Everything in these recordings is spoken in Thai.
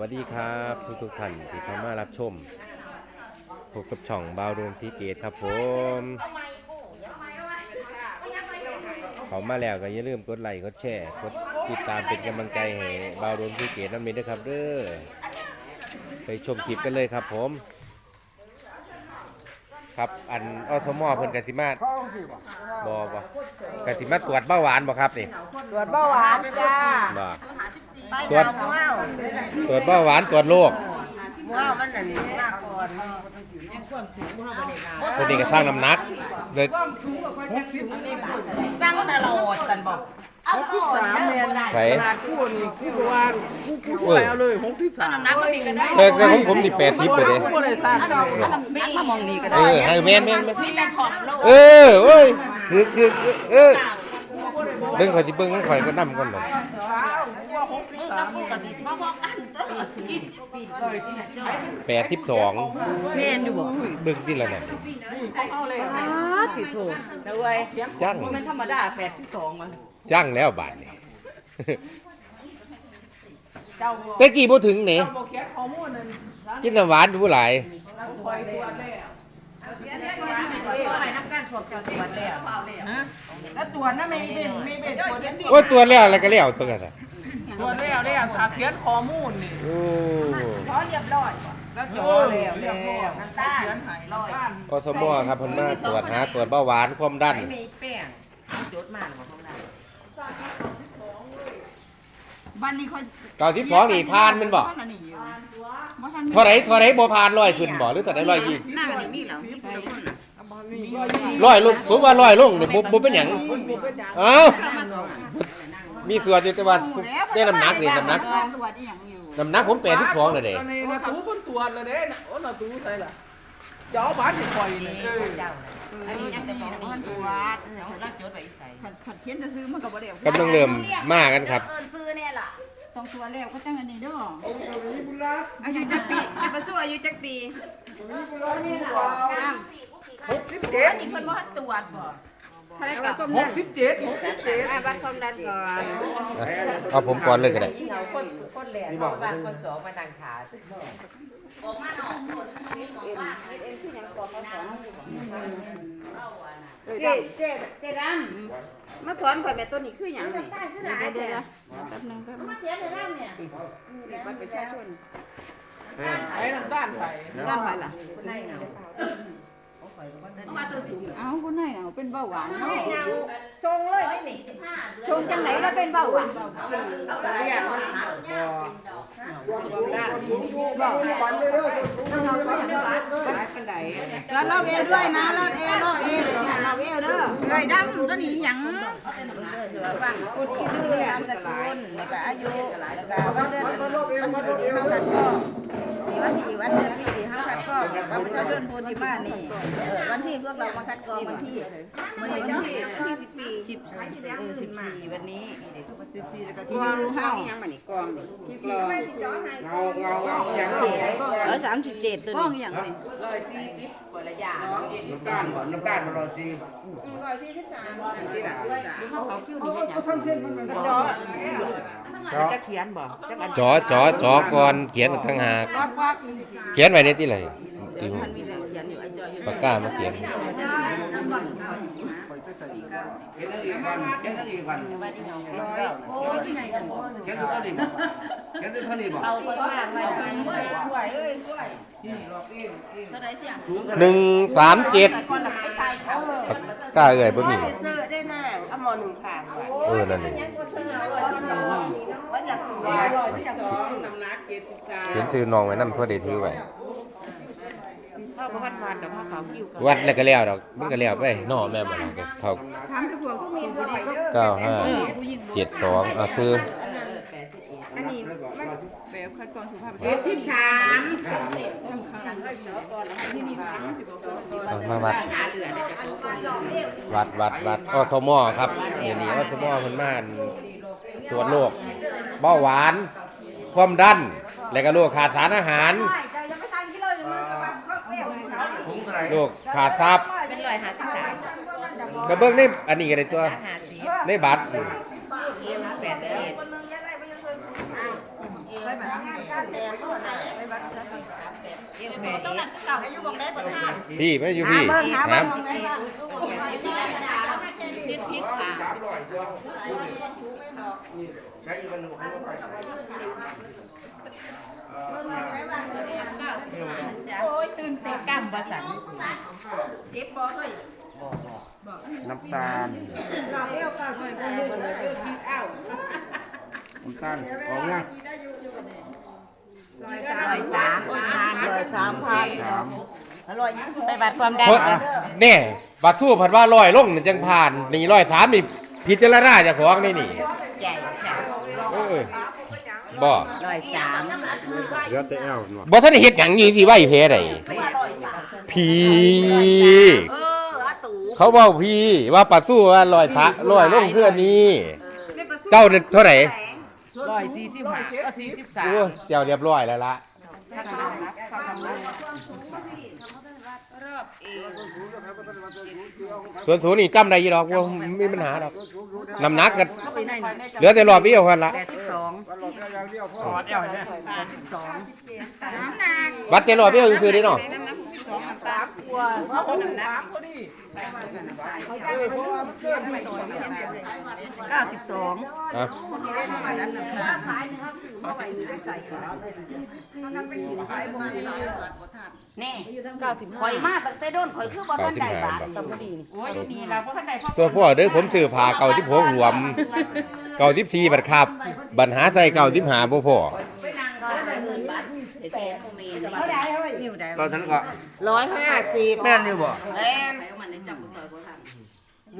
วัสดีครับทุกทุกๆท่านที่เข้ามารับชมพบกับช่องบาวโดมสีเกตครับผม เขามาแล้วก็อย่าลืมกดไลค์กดแชร์กดติดตามเป็นกำลังใจให้บาวโดมสีเกตนั่นเองด้วยครับเด้อไปชมคลิปกันเลยครับผม ครับอันอสมอเพิ่นกสิมาบอบ่กสิมาตรวจเบาหวานบ่ครับนี่ตรวจเบาหวานจ้าบ่ไป ตรวจจับม้าวตรวจเบาหวานตรวจโรคม้าวมันนั่นมากก่อนคนนี้ก็สร้างน้ำหนักเลยตั้งตลอดกันบอกเอาก่อนเด้อใส่คู่นี่คู่ว่าคู่คู่คู่แล้วเลยหกที่สามน้ำมันมีกันได้แต่แต่ของผมนี่แปดสิบเลยเด้คู่เลยสร้างนักมามองนี่ก็เอได้อให้แม่นแม่นแม่นมีแต่ของโลกเออโอ้ยคือคือคือเออ เบิ่งข่อยสิเบิ่งของข่อยก็นำก่อนดอกน้ำพูดกันดิมาบอกกันเด้อแปดสิบสองแม่นอยู่บ่เบิ่งที่ละนั่นเอาเลยติดโถเด้อเว้ยจังบ่แม่นธรรมดา82มันจังแล้วบาทนี่เจ้าแต่กี้บ่ถึงนี่เจ้าโบเคียข้อมูลนั่นกินน้ำหวานดูหลายคอยตัวแล้ว ว่าให้นักการพวกเจ้าตรวจแล้วฮะแล้วตัวนั้นไม่เป็นไม่เป็นตัวนี้โอ้ยตัวแล้วแล้วก็แล้วตัวกันน่ะตัวแล้วเนี่ยถ้าเขียนข้อมูลนี่โอ้ขอเรียบร้อยแล้วจอแล้วแล้วน้ำตาลเขียนหายร้อยอสมครับเพิ่นมาตรวจหาตรวจเบาหวานความดันไม่มีแป้งจดมาหรือเปล่าบ้านนี้เขาเก้าสิบสองนี่ผ่านแมันบ่บ้านนี้อยู่บ้านนี้เท่าไหร่เท่าไหร่บ่ผ่านร้อยขึ้นบ่หรือเท่าไหร่ร้อยยี่หน้ามันนี้มีแล้วมีคนละคนน่ะ ร้อยลงผมว่าร้อยลงนี่บ่บ่เป็นหยังเอ้าเข้ามาสองมีส่วนอยู่แต่ว่าได้น้ำหนักนี่น้ำหนักตัวที่ยังอยู่น้ำหนักผม82แล้วเด้ในนะตู้บนตัวเลยเด้โอ้นะตู้ใส่ละเจ้าบ้านที่คอยเลยเจ้าอันนี้ยังดีนะมันตัวรักจดไปใส่ขัดเขียนจะซื้อมันก็บ่ได้กำลังเริ่มมากันครับเอิ้นซื้อเนี่ยล่ะต้องตัวแล้วก็จังอันนี้เด้ออายุจักปีจะประสู้อายุจักปี หกสิบเจ็ดนี่เพิ่นบ่ทันตรวจบ่ถ้าได้กับหกสิบเจ็ดหกสิบเจ็ดวัดความดันก่อนเอาผมก่อนเลยก็ได้เขาคนคนแหลกเขาบ้านคนสองมานั่งขาออกมาหนองคนเอ็นคือยังตัวเขาสองเจ๊เจ๊เจ๊ดำมาสอนข่อยแม่ต้นนี้คือหยังนี่เดี๋ยวเดี๋ยวแป๊บนึงแป๊บนึงเขียนในร่างเนี่ยเด็กวัดประชาชนไอ้น้ำตาลไทยด้านไผล่ะ ได้เงาเอามาตัวสูงเอ้าคนไหนน่ะเป็นเบาหวานเนาะทรงเลยไม่หนีชงจังไหนแล้วเป็นเบาหวานเอาไปเรียกว่าหาแล้วเราเอด้วยนะเราเอเราเอเราเอเด้อเอ้ยดำตัวนี้หยังฟังคนที่ดื้อแล้วกระตุ้นแล้วก็อายุแล้วก็วันเดือนวัน วันที่วันที่ดีเขาคัดกรองวันประชาชนโพธิมานี่วันที่พวกเรามาคัดกรองวันที่วันที่วันที่สิบสี่สิบเออสิบสี่วันนี้สิบสี่แล้วก็ที่ดูเฮายังมานี่กองที่กองเงาเงาเงาอย่างนี้ร้อยสามสิบเจ็ดตัวป้องนี้หยังนี่ร้อยสี่สิบกว่าระยะน้ำตาลน้ำตาลร้อซีร้อยสี่สิบสามที่หลังเขาเขาคิวนี่เห็นยังจอ จะเขียนบ่จะกันจอจอจอก่อนเขียนทั้งหากก็ก็เขียนไว้ในที่ไหนที่มันมีเขียนอยู่ไอ้จอยอยู่ปากกามาเขียนเขียนตั้งอีกวันเขียนตั้งอีกวันร้อยโอ้ยที่ไหนกัน บ่เขียนตั้งเท่านี้บ่เขียนตั้งเท่านี้บ่เอาคนมากเลยกล้วยเอ้ยกล้วยเท่าใดเสียงหนึ่งสามเจ็ดคนละไปใส่เขาปากกาเอ่ยบ่มีซื้อได้แน่เอาหมอหนึ่งข้างเออนั่นนี่ว่าอยากตัวอยากสองน้ำหนักเจ็ดสิบสามเขียนซื้อน้องไว้นำเพื่อได้ถือไว้พ่อก็พัดวันแต่พ่อเขาคิวกันวัดแล้วก็แล้วดอกมันก็แล้วไปเนาะแม่บ่ล่ะก็เขาถามแต่พวกเขามีผู้ใดก็เก้าห้าเจ็ดสองเอาซื้อ อันนี้มันแบบคัดกรองสุขภาพเจ็ดสิบสามที่นี่ค่ะเอามาวัดหาเหลือเนี่ยจะโตคนเดียววัดวัดวัดอสมครับเดี๋ยวนี้อสมเพิ่นมาตรวจโรคเบาหวาน ความดัน และก็โรคขาดสารอาหารถุงเท่าไหร่โรคขาดทรัพย์เป็นร้อยหาสิบสามก็เบิ่งในอันนี้ก็ได้ตัวหาสิบในบัตร แปดสิบเอ็ด ใช่ไหม พี่ไม่อยู่พี่เบิ่งหาครัเบิ่บงได้บ้างโอ้ยตื่นเต้นกำบ่สั่นเจ็บบ่เฮ้ยน้ำตาลน้ำตาลออกยัง ร้อยสามพันร้อยสามพันสามอร่อยยิ่งไปบัตรความได้เพราะเนี่ยบัตรทูผัดว่าลอยลงนี่จังผ่านนี่ลอยสามนี่พิจารณาเจะของนี่นี่ใหญ่ใหญ่เออบ่ร้อยสามเหลือแต่แอลหนวดบ่ทันได้เฮ็ดหยังอยู่สิว่าอยู่เพไดพี่เอออาตูเขาเว้าพี่ว่าปัดสู้ว่าลอยพระลอยลงเพื่อนนี้เจ้าเนี่ยเท่าไหร่ ร้อยสี่สิบห้าก็สี่สิบสามโอ้เจ้าเรียบร้อยแล้วล่ะ รอบเอวส่วนสูนี่จำได้อยี่ดอกว่ามีปัญหาดอกน้ำหนักก็เหลือแต่รอบเดียวกันละแปดสิบสองออดแอลเนี่ยสองน้ำหนักบัตรแต่รอบเดียวคือๆได้เนาะน้ำหนักสองน้ำตาลกว่าเขาคนสามพอดีเออเพราะว่ามันเก้าสิบสองอะแน่เก้าสิบข่อยมาตั้งแต่โดนข่อยคือบ่ทันได้บาทตำบดีนี่โอ้ยนี่เราบ่ทันได้พ่อส่วนพ่อเด้อผมซื้อผ้าเก่าที่พกรวมเก่าที่สี่บัตรครับบัตรหาใส่เก่าที่หาบ่พอไปนั่งก็หาเงินบาทแทนพ่อแม่นี่เราทั้งก็ร้อยห้าสิบแม่นอยู่บ่แม่นมันได้จับซอยบ่ทัน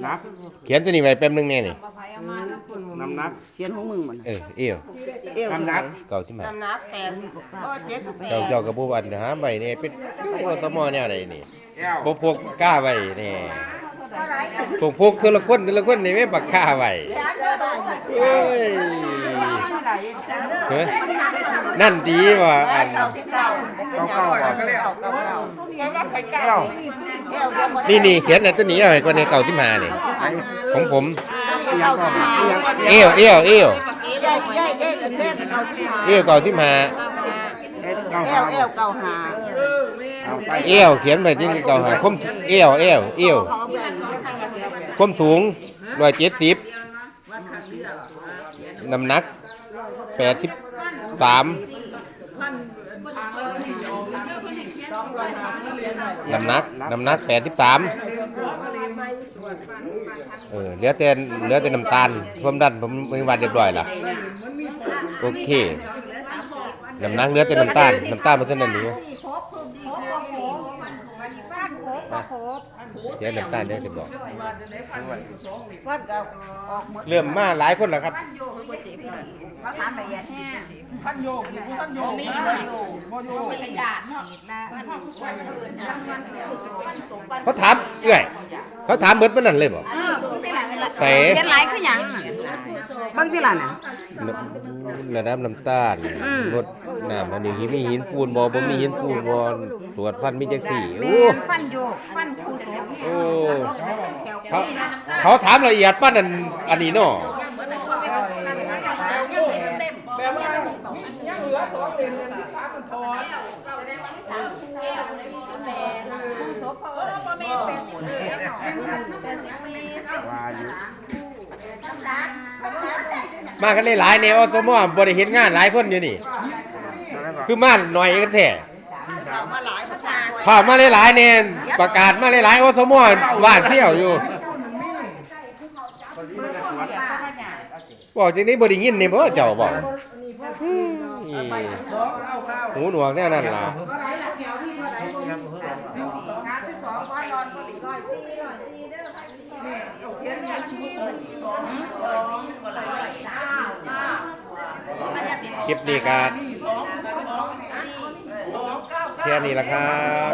นักเขียนตัวนี้ไว้แป๊บนึงแน่นี่น้ำหนักเขียนของมึงมันเออเอวเอวน้ำหนักเก่าที่หาน้ำหนักแปดก็เจ็ดสิบแปดเจ้าเจ้ากระบุบันหาใบนี่เป็นโอ้ตะมอแนวใดนี่แอลบ่พกกล้าไว้นี่พวกพกทีละคนทีละคนนี่ไม่ปักกล้าไว้เอ้ยเฮ้ยนั่นดีว่ะอัน เก้าสิบเก้าเป็นอย่างไรเก้าเก้าเก้าแล้วว่าไปเก้าเอวเดียวกันนี่นี่เขียนอันตัวนี้หน่อยกว่าในเก่าที่มานี่ของผม เก้าสิบห้าเอวเอวเอวใหญ่ใหญ่ใหญ่เป็นแม่กับเก้าสิบห้าเอวเก่าที่มาเอ็ดเก้าเอห้าวเอวเก้าห้าเอาไปเอวเขียนไปที่เก่าหาคมเอวเอวเอวเขาแบ่งคมสูงร้อยเจ็ดสิบน้ำหนักแปดสิบสาม น้ำหนักน้ำหนักแปดสิบสามเออเหลือแต่เหลือแต่น้ำตาลความดันผมมีวัดเรียบร้อยละโอเคน้ำหนักเหลือแต่น้ำตาลน้ำตาลมันเท่านั้นอยู่เดี๋ยวน้ำตาลเดี๋ยวจะบอกวัดกับออกหมดเริ่มมาหลายคนแล้วครับ ท่านโยกอยู่ท่านโยกมีนะบ่อยู่บ่อยู่มีขยะเนาะละมันวันวันคือสวันสมวันเขาถามเอ้ยเขาถามเบิดมันนั่นเลยบ่เออที่หลังนี่ล่ะใส่เขียนหลายคือหยังบางที่ล่ะน่ะระดับน้ำตาลลดน้ำอันนี้มีหินปูนบ่บ่มีหินปูนบ่ตรวจฟันมีจังสี่โอ้ฟันโยกฟันคู่สโอ้เขาเขาถามละเอียดป้านั่นอันนี้เนาะ แปลว่ายังเหลือสองเหรียญที่สามมันทอน ว่าอยู่มากันหลายๆในอสมบ่ได้เห็นงานหลายคนอยู่นี่ แล้วก็คือมาหน่อยกันแท้ข่าวมาหลายๆเนี่ยประกาศมาหลายๆอสมอว่านเที่ยวอยู่บอกจริงนี้บ่ได้ยินนี่บ่เจ้าบอกอืมหูหนวกแน่นั่นล่ะ คลิปนี้ก็แค่นี้ละครับ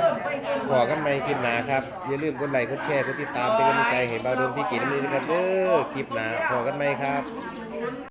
ขอกันใหม่คลิปหนาครับ อย่าลืมกดไลค์กดแชร์กดติดตามเป็นกำลังใจให้บาวดวงที่กีน้ำนี้นะครับเด้อคลิปหนาขอกันใหม่ครับ